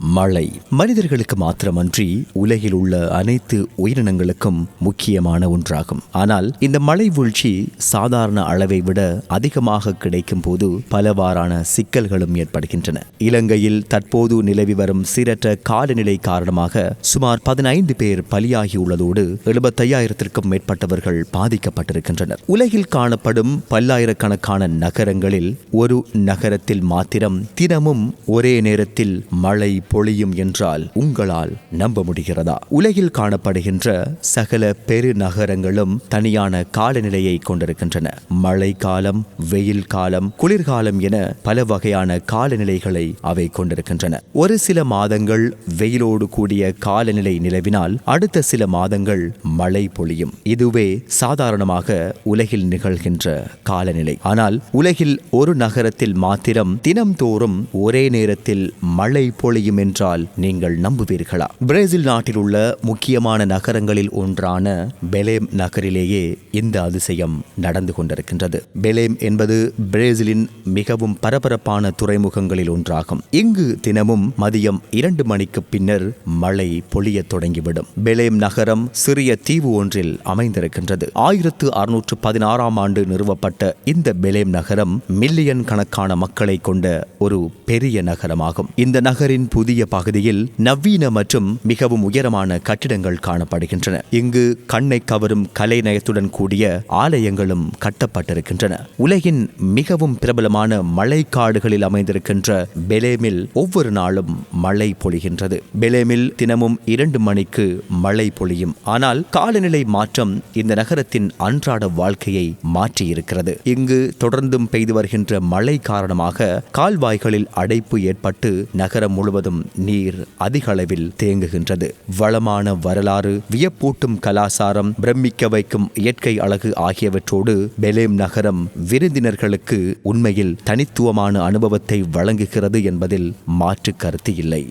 மழை. மனிதர்களுக்கு மாத்திரமன்றி உலகில் உள்ள அனைத்து உயிரினங்களுக்கும் முக்கியமான ஒன்றாகும். ஆனால் இந்த மழை வீழ்ச்சி சாதாரண அளவை விட அதிகமாக கிடைக்கும் போது பலவாறான சிக்கல்களும் ஏற்படுகின்றன. இலங்கையில் தற்போது நிலவி வரும் சீரற்ற காலநிலை காரணமாக சுமார் பதினைந்து பேர் பலியாகியுள்ளதோடு எழுபத்தையாயிரத்திற்கும் மேற்பட்டவர்கள் பாதிக்கப்பட்டிருக்கின்றனர். உலகில் காணப்படும் பல்லாயிரக்கணக்கான நகரங்களில் ஒரு நகரத்தில் மாத்திரம் தினமும் ஒரே நேரத்தில் மழை பொழியும் என்றால் உங்களால் நம்ப முடிகிறதா? உலகில் காணப்படுகின்ற சகல பெருநகரங்களும் தனியான காலநிலையை கொண்டிருக்கின்றன. மழை காலம் வெயில் காலம் குளிர்காலம் என பல வகையான காலநிலைகளை அவை கொண்டிருக்கின்றன. ஒரு சில மாதங்கள் வெயிலோடு கூடிய காலநிலை நிலவினால் அடுத்த சில மாதங்கள் மழை பொழியும். இதுவே சாதாரணமாக உலகில் நிகழ்கின்ற காலநிலை. ஆனால் உலகில் ஒரு நகரத்தில் மாத்திரம் தினம்தோறும் ஒரே நேரத்தில் மழை பொழியும் என்றால் நீங்கள் நம்புவீர்களா? பிரேசில் நாட்டில் உள்ள முக்கியமான நகரங்களில் ஒன்றான பெலேம் நகரிலேயே இந்த அதிசயம் நடந்து கொண்டிருக்கின்றது. பெலேம் என்பது பிரேசிலின் மிகவும் பரபரப்பான துறைமுகங்களில் ஒன்றாகும். இங்கு தினமும் மதியம் இரண்டு மணிக்கு பின்னர் மழை பொழியத் தொடங்கிவிடும். பெலேம் நகரம் சிறிய தீவு ஒன்றில் அமைந்திருக்கின்றது. ஆயிரத்து அறுநூற்று பதினாறாம் ஆண்டு நிறுவப்பட்ட இந்த பெலேம் நகரம் மில்லியன் கணக்கான மக்களை கொண்ட ஒரு பெரிய நகரமாகும். இந்த நகரின் புதிய பகுதியில் நவீன மற்றும் மிகவும் உயரமான கட்டிடங்கள் காணப்படுகின்றன. இங்கு கண்ணை கவரும் கலைநயத்துடன் கூடிய ஆலயங்களும் கட்டப்பட்டிருக்கின்றன. உலகின் மிகவும் பிரபலமான மழைக்காடுகளில் அமைந்திருக்கின்ற பெலேமில் ஒவ்வொரு நாளும் மழை பொழிகின்றது. பெலேமில் தினமும் இரண்டு மணிக்கு மழை பொழியும். ஆனால் காலநிலை மாற்றம் இந்த நகரத்தின் அன்றாட வாழ்க்கையை மாற்றியிருக்கிறது. இங்கு தொடர்ந்தும் பெய்து வருகின்ற மழை காரணமாக கால்வாய்களில் அடைப்பு ஏற்பட்டு நகரம் முழுவதும் நீர் அதிக அளவில் தேங்குகின்றது. வளமான வரலாறு வியப்பூட்டும் கலாசாரம் பிரமிக்க வைக்கும் இயற்கை அழகு ஆகியவற்றோடு பெலேம் நகரம் விருந்தினர்களுக்கு உண்மையில் தனித்துவமான அனுபவத்தை வழங்குகிறது என்பதில் மாற்று கருத்து இல்லை.